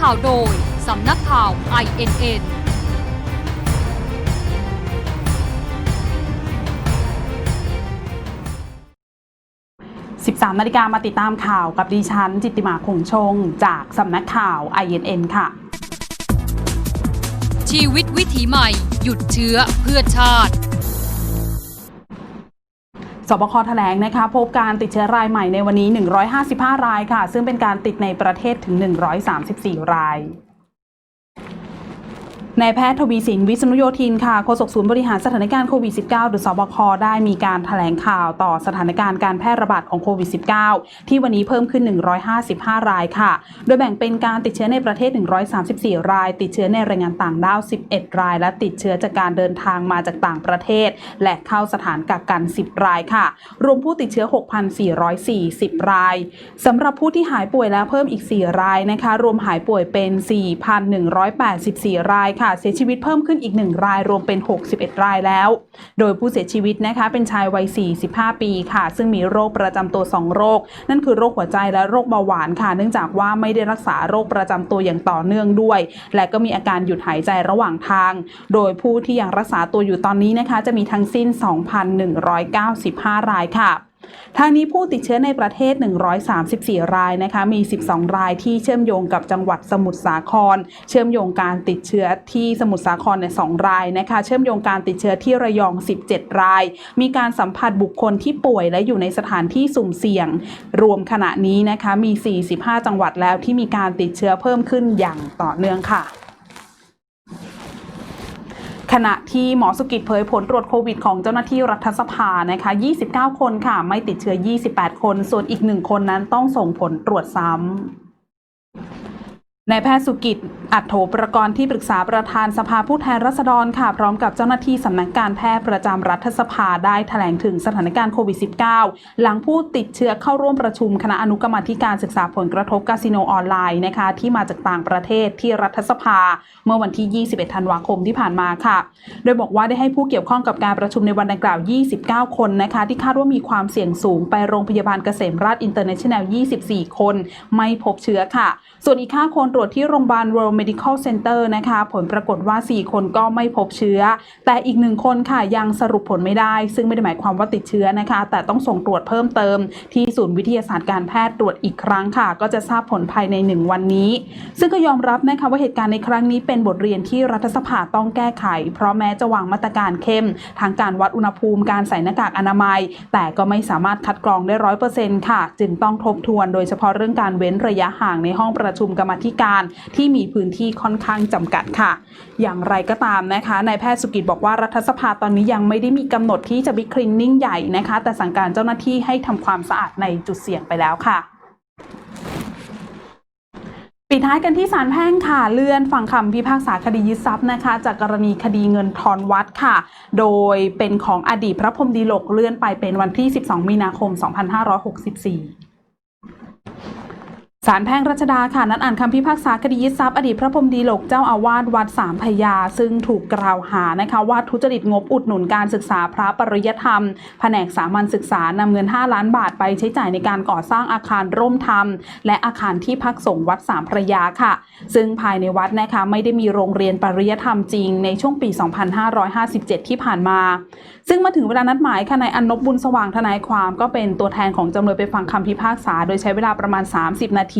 ข่าวโดย สำนักข่าว INN 13นาฬิกามาติดตามข่าวกับดิฉัน จิตติมาคงชง จากสำนักข่าว INN ค่ะ ชีวิตวิถีใหม่ หยุดเชื้อเพื่อชาติ สบคแถลงนะคะพบการติดเชื้อรายใหม่ในวันนี้ 155 รายค่ะ ซึ่งเป็นการติดในประเทศถึง 134 ราย นายแพทย์ทวีสินวิษณุโยธินค่ะโฆษกศูนย์บริหารสถานการณ์โควิด -19 หรือสบค ได้มีการถแถลงข่าวต่อสถานการณ์การแพร่ระบาดของโควิด -19 ที่วันนี้เพิ่มขึ้น 155 รายค่ะ โดยแบ่งเป็นการติดเชื้อในประเทศ 134 ราย ติดเชื้อในแรงงานต่างด้าว 11 ราย และติดเชื้อจากการเดินทางมาจากต่างประเทศ และเข้าสถานกักกัน 10 รายค่ะ รวมผู้ติดเชื้อ 6,440 รายสำหรับผู้ที่หายป่วยแล้วเพิ่มอีก 4 รายนะคะ รวมหายป่วยเป็น 4,184 รายค่ะเสียชีวิตเพิ่มขึ้นอีก 1 รายรวมเป็น 61 รายแล้ว โดยผู้เสียชีวิตนะคะเป็นชายวัย 45 ปีค่ะ ซึ่งมีโรคประจำตัว 2 โรค นั่นคือโรคหัวใจและโรคเบาหวานค่ะ เนื่องจากว่าไม่ได้รักษาโรคประจำตัวอย่างต่อเนื่องด้วย และก็มีอาการหยุดหายใจระหว่างทาง โดยผู้ที่ยังรักษาตัวอยู่ตอนนี้นะคะ จะมีทั้งสิ้น 2,195 รายค่ะ ทางนี้ผู้ติดเชื้อในประเทศ 134 รายนะคะมี 12 รายที่เชื่อมโยงกับจังหวัดสมุทรสาคร เชื่อมโยงการติดเชื้อที่สมุทรสาครเนี่ย2รายนะคะเชื่อมโยงการติดเชื้อที่ระยอง 17 ราย มีการสัมผัสบุคคลที่ป่วยและอยู่ในสถานที่สุ่มเสี่ยง รวมขณะนี้นะคะมี 45 จังหวัดแล้วที่มีการติดเชื้อเพิ่มขึ้นอย่างต่อเนื่องค่ะ ขณะที่หมอสุกิจเผยผลตรวจโควิดของเจ้าหน้าที่รัฐสภานะคะ 29 คนค่ะ ไม่ติดเชื้อ 28 คน ส่วนอีกหนึ่งคนนั้นต้องส่งผลตรวจซ้ำ นายแพทย์สุกิจ อัดโถประกรณ์ที่ปรึกษาประธานสภาผู้แทนราษฎรค่ะ พร้อมกับเจ้าหน้าที่สำนักการแพทย์ประจำรัฐสภาได้แถลงถึงสถานการณ์โควิด -19 หลังผู้ติดเชื้อเข้าร่วมประชุมคณะอนุกรรมธิการศึกษาผลกระทบคาสิโนออนไลน์นะคะ ที่มาจากต่างประเทศที่รัฐสภา เมื่อวันที่ 21 ธันวาคมที่ผ่านมาค่ะ โดยบอกว่าได้ให้ผู้เกี่ยวข้องกับการประชุมในวันดังกล่าว 29 คนนะคะ ที่คาดว่ามีความเสี่ยงสูงไปโรงพยาบาลเกษมราชอินเตอร์เนชั่นแนล 24 คน ไม่พบเชื้อค่ะ ส่วนอีก5คนรวจที่โรงพยาบาล World Medical Center นะคะ ผลปรากฏว่า 4 คนก็ไม่พบเชื้อ แต่อีกหนึ่งคนค่ะยังสรุปผลไม่ได้ ซึ่งไม่ได้หมายความว่าติดเชื้อนะคะ แต่ต้องส่งตรวจเพิ่มเติม ที่ศูนย์วิทยาศาสตร์การแพทย์ตรวจอีกครั้งค่ะ ก็จะทราบผลภายใน 1 วันนี้ ซึ่งก็ยอมรับนะคะว่าเหตุการณ์ในครั้งนี้เป็นบทเรียนที่รัฐสภาต้องแก้ไข เพราะแม้จะวางมาตรการเข้ม ทางการวัดอุณหภูมิการใส่หน้ากากอนามัย แต่ก็ไม่สามารถคัดกรองได้ร้อยเปอร์เซ็นต์ค่ะ จึงต้องทบทวน โดยเฉพาะเรื่องการเว้นระยะห่างในห้องประชุมกรรมธิการที่มีพื้นที่ค่อนข้างจำกัดค่ะ อย่างไรก็ตามนะคะนายแพทย์สุกิจบอกว่ารัฐสภาตอนนี้ยังไม่ได้มีกำหนดที่จะบิ๊กคลีนนิ่งใหญ่นะคะ แต่สั่งการเจ้าหน้าที่ให้ทำความสะอาดในจุดเสี่ยงไปแล้วค่ะปิดท้ายกันที่ศาลแพ่งค่ะเลื่อนฟังคำพิพากษาคดียึดทรัพย์นะคะ จากกรณีคดีเงินทอนวัดค่ะ โดยเป็นของอดีตพระพรหมดีโลกเลื่อนไปเป็นวันที่ 12 มีนาคม 2564าลแพ่งรัชดาค่ะ นัดอ่านคำพิพากษาคดียึดทรัพย์อดีตพระพรหมดีโลกเจ้าอาวาสวัดสามพยา ซึ่งถูกกล่าวหานะคะว่าทุจริตงบอุดหนุนการศึกษาพระปริยธรรม แผนกสามัญศึกษานำเงิน 5 ล้านบาทไปใช้จ่ายในการก่อสร้างอาคารร่มธรรม และอาคารที่พักสงฆ์วัดสามพระยาค่ะ ซึ่งภายในวัดนะคะไม่ได้มีโรงเรียนปริยธรรมจริงในช่วงปี 2557 ที่ผ่านมา ซึ่งมาถึงเวลานัดหมายค่ะนายอนนบบุญสว่างทนายความก็เป็นตัวแทนของจำเลยไปฟังคำพิพากษา โดยใช้เวลาประมาณ 30 นาที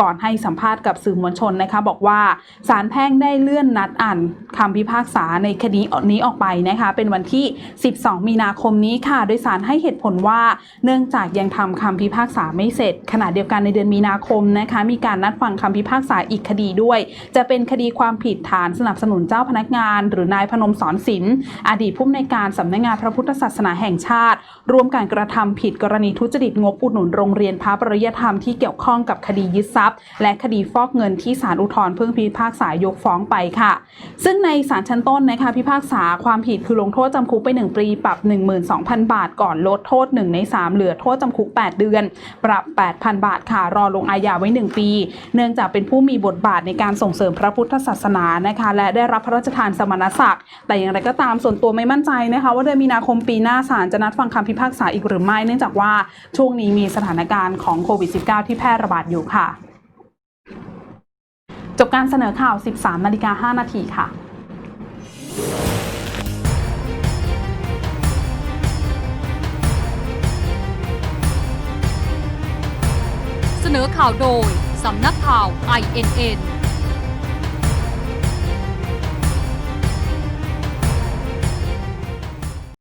ก่อนให้สัมภาษณ์กับสื่อมวลชนนะคะ บอกว่าศาลแพ่งได้เลื่อนนัดอ่านคำพิพากษาในคดีนี้ออกไปนะคะ เป็นวันที่ 12 มีนาคมนี้ค่ะ โดยศาลให้เหตุผลว่า เนื่องจากยังทำคำพิพากษาไม่เสร็จ ขณะเดียวกันในเดือนมีนาคมนะคะ มีการนัดฟังคำพิพากษาอีกคดีด้วย จะเป็นคดีความผิดฐานสนับสนุนเจ้าพนักงาน หรือนายพนมสอนศิลป์อดีตผู้อำนวยการสำนักงานพระพุทธศาสนาแห่งชาติ ร่วมการกระทำผิดกรณีทุจริตงบอุดหนุนโรงเรียนพระปริยธรรมที่เกี่ยวข้องกับคดียึดทรัพย์ และคดีฟอกเงินที่ศาลอุทธรณ์เพิ่งพิพากษายกฟ้องไปค่ะ ซึ่งในศาลชั้นต้นนะคะพิพากษาความผิดคือลงโทษจำคุกไป 1 ปีปรับ 12,000 บาท ก่อนลดโทษ 1 ใน 3 เหลือโทษจำคุก 8 เดือน ปรับ 8,000 บาทค่ะรอลงอาญาไว้ 1 ปี เนื่องจากเป็นผู้มีบทบาทในการส่งเสริมพระพุทธศาสนานะคะ และได้รับพระราชทานสมณศักดิ์แต่อย่างไรก็ตามส่วนตัวไม่มั่นใจนะคะ ว่าเดือนมีนาคมปีหน้าศาลจะนัดฟังคำพิพากษาอีกหรือไม่เนื่องจากว่าช่วงนี้มีสถานการณ์ของโควิด -19 ที่แพร่ระบาดอยู่ค่ะจการเสนอข่าว 13นาฬิกา5นาทีค่ะเสนอข่าวโดย สำนักข่าว INN